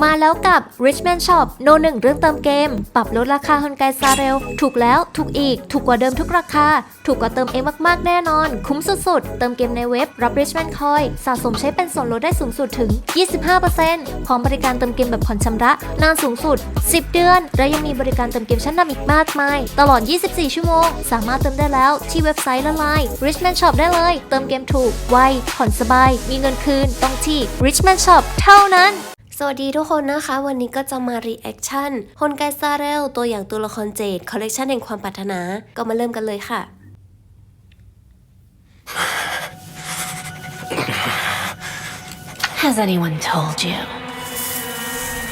มาแล้วกับ Richman Shop โนหนึ่งเรื่องเติมเกม ปรับลดราคาฮอนไกซาเร็ว ถูกแล้ว ถูกอีก ถูกกว่าเดิมทุกราคา ถูกกว่าเติมเองมากๆ แน่นอน คุ้มสุดๆ เติมเกมในเว็บ รับ Richman Coin สะสมใช้เป็นส่วนลดได้สูงสุดถึง 25%พร้อมบริการเติมเกมแบบผ่อนชำระ นานสูงสุด 10 เดือน และยังมีบริการเติมเกมชั้นนำอีกมากมาย ตลอด 24 ชั่วโมง สามารถเติมได้แล้วที่เว็บไซต์และไลน์ Richman Shop ได้เลย เติมเกมถูก ไว ผ่อนสบาย มีเงินคืน ต้องที่ Richman Shop เท่านั้น วัสดีทุกคนนะคะ วันนี้ก็จะมารีแอคชั่นฮอนไกซาเรลตัวอย่างตัวละครเจดคอลเลกชันแห่งความปรารถนา ก็มาเริ่มกันเลยค่ะ Has anyone told you?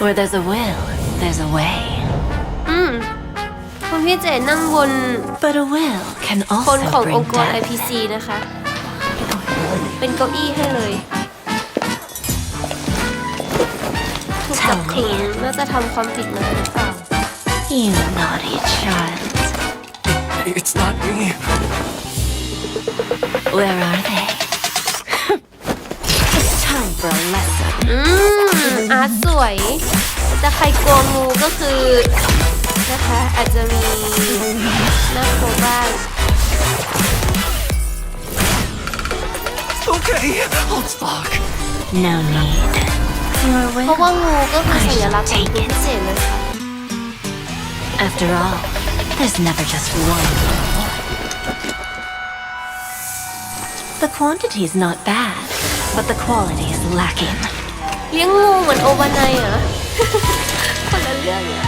Where there's a will, there's a way. อืมคุณพี่เจดนั่งบน But a will can คนของ also อง bring ค์กร death. IPC นะคะ เป็นเก้าอี้ให้เลย กจับขึงน่าจะทำความผิดมาหรือเปล่า You naughty child. It's not me. Where are they? it's time for a lesson. อืมอาร์ตสวยแต่ใครกลัวงูก็คือนะคะอาจจะมีน่ากลัวบ้าง Okay, I'll talk. No need. Your เพราะ will. ว่างูก็คือสัญลักษณ์ของคุณพิเศษเลยค่ะ After all, there's never just one will. The quantity's not bad, but the quality is lacking. เลี้ยงงูเหมือนโอวานายเหรอ คนละเรื่องอะ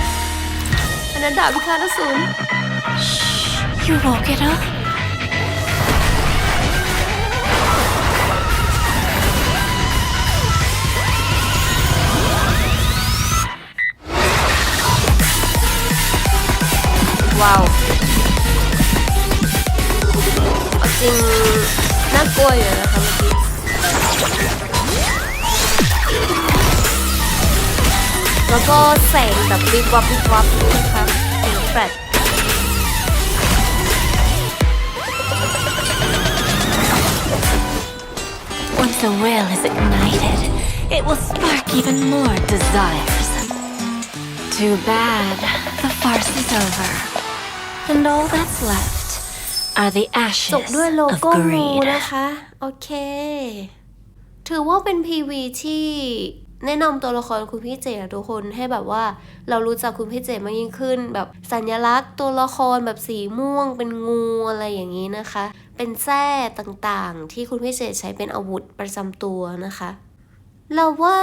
อันนั้นดาบพิฆาตอสูร You woke it up? ว้าวเอาจริงน่ากลัวอยู่นะคะเมื่อกี้แล้วก็แสงแบบวิบวับวิบวับนะคะแสงแฟลช Once a will is ignited, it will spark even more desires. Too bad, the farce is over. And all that's left are the จ ashes บด้วยโล of โก้งู greed. นะคะ โอเค ถือว่าเป็น PV ที่แนะนำตัวละครคุณพี่เจอะทุกคนให้แบบว่าเรารู้จักคุณพี่เจมากยิ่งขึ้น แบบสัญลักษณ์ตัวละครแบบสีม่วง เป็นงูอะไรอย่างนี้นะคะ เป็นแส้ต่างๆ ที่คุณพี่เจใช้เป็นอาวุธประจำตัวนะคะ เราว่า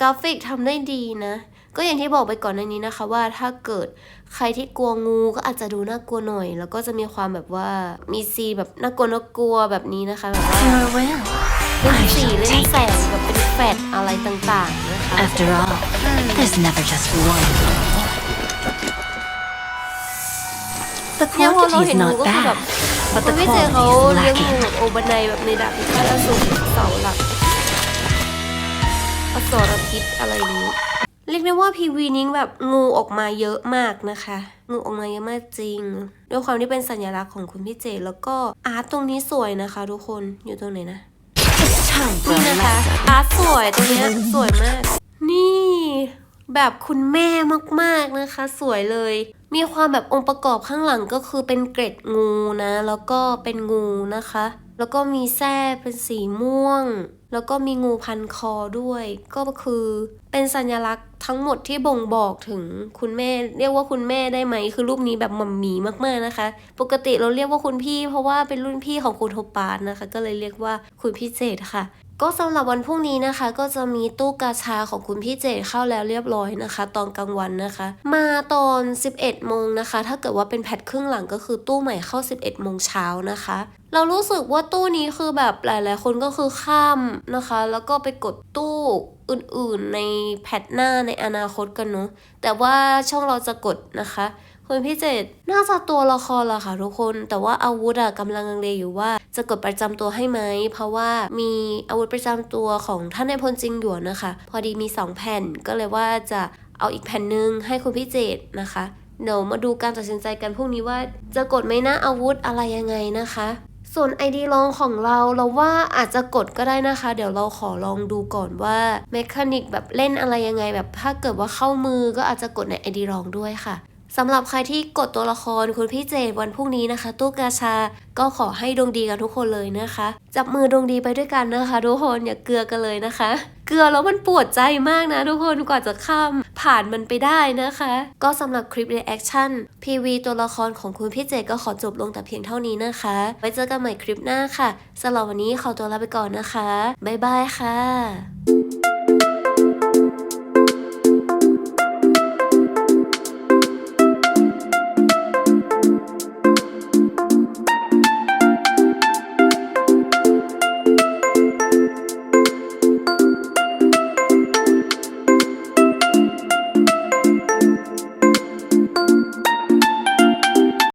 กราฟิกทำได้ดีนะ ก็อย่างที่บอกไปก่อนในนี้นะคะ ว่าถ้าเกิดใครที่กลัวงูก็อาจจะดูน่ากลัวหน่อย แล้วก็จะมีความแบบว่ามีซีนแบบน่ากลัวน่ากลัวแบบนี้นะคะแบบว่า Your will, เล่น I สี shall เล่น take แสง it. แบบเป็นแฟดอะไรต่างๆนะคะ After all, there's never just one will. The เนี่ยพอเราเห็ quantity's นงู not ก็คือแบบ bad, but คุณ the พี่เจเขา quality is เลี้ยงงู lacking. แบบโอบันไดแบบในดาบพิฆาตอสูรเสาหลักอสรพิษอะไรอย่างนี้เรียก ได้ว่าพีวีนี้แบบงูออกมาเยอะมากนะคะ งูออกมาเยอะมากจริง ด้วยความที่เป็นสัญลักษณ์ของคุณพี่เจ แล้วก็อาร์ตตรงนี้สวยนะคะ ทุกคนอยู่ตรงไหนนะนี่นะคะ อาร์ตสวยตรงนี้สวยมาก นี่แบบคุณแม่มากๆนะคะ สวยเลย มีความแบบองค์ประกอบข้างหลังก็คือเป็นเกร็ดงูนะ แล้วก็เป็นงูนะคะ แล้วก็มีแส้เป็นสีม่วง แล้วก็มีงูพันคอด้วย ก็คือเป็นสัญลักษณ์ทั้งหมดที่บ่งบอกถึงคุณแม่ เรียกว่าคุณแม่ได้ไหม คือรูปนี้แบบหมัมหมีมากๆนะคะ ปกติเราเรียกว่าคุณพี่ เพราะว่าเป็นรุ่นพี่ของคุณโทปานนะคะ ก็เลยเรียกว่าคุณพี่เจตค่ะ ก็สำหรับวันพรุ่งนี้นะคะ ก็จะมีตู้กาชาของคุณพี่เจตเข้าแล้วเรียบร้อยนะคะ ตอนกลางวันนะคะ มาตอน 11โมงนะคะ ถ้าเกิดว่าเป็นแพทครึ่งหลังก็คือตู้ใหม่เข้า 11โมงเช้านะคะ เรารู้สึกว่าตู้นี้คือแบบหลายๆ คนก็คือข้ามนะคะ แล้วก็ไปกดตู้อื่นๆในแพทหน้าในอนาคตกันเนาะแต่ว่าช่องเราจะกดนะคะ คุณพี่เจตน่าจะตัวละครละค่ะทุกคน แต่ว่าอาวุธอะกำลังลังเลอยู่ว่า จะกดประจำตัวให้ไหม เพราะว่ามีอาวุธประจำตัวของท่านในายพลจริงหยวนนะคะ พอดีมี 2 แผ่นก็เลยว่าจะเอาอีกแผ่นหนึ่งให้คุณพี่เจตนะคะเดี๋ยวมาดูการตัดสินใจกันพรุ่งนี้ว่า จะกดไหมนะอาวุธอะไรยังไงนะคะ ส่วน ID ลองของเราเราว่าอาจจะกดก็ได้นะคะ เดี๋ยวเราขอลองดูก่อนว่าเมคานิกแบบเล่นอะไรยังไงแบบถ้าเกิดว่าเข้ามือก็อาจจะกดใน ID ลองด้วยค่ะ สำหรับใครที่กดตัวละครคุณพี่เจดวันพรุ่งนี้นะคะ ตู้กาชาก็ขอให้ดวงดีกันทุกคนเลยนะคะ จับมือดวงดีไปด้วยกันนะคะทุกคนอย่าเกลือกันเลยนะคะ เกลือแล้วมันปวดใจมากนะทุกคนกว่าจะข้ามผ่านมันไปได้นะคะ ก็สำหรับคลิป reaction PV ตัวละครของคุณพี่เจดก็ขอจบลงแต่เพียงเท่านี้นะคะ ไว้เจอกันใหม่คลิปหน้าค่ะสำหรับวันนี้ขอตัวลาไปก่อนนะคะบ๊ายบายค่ะ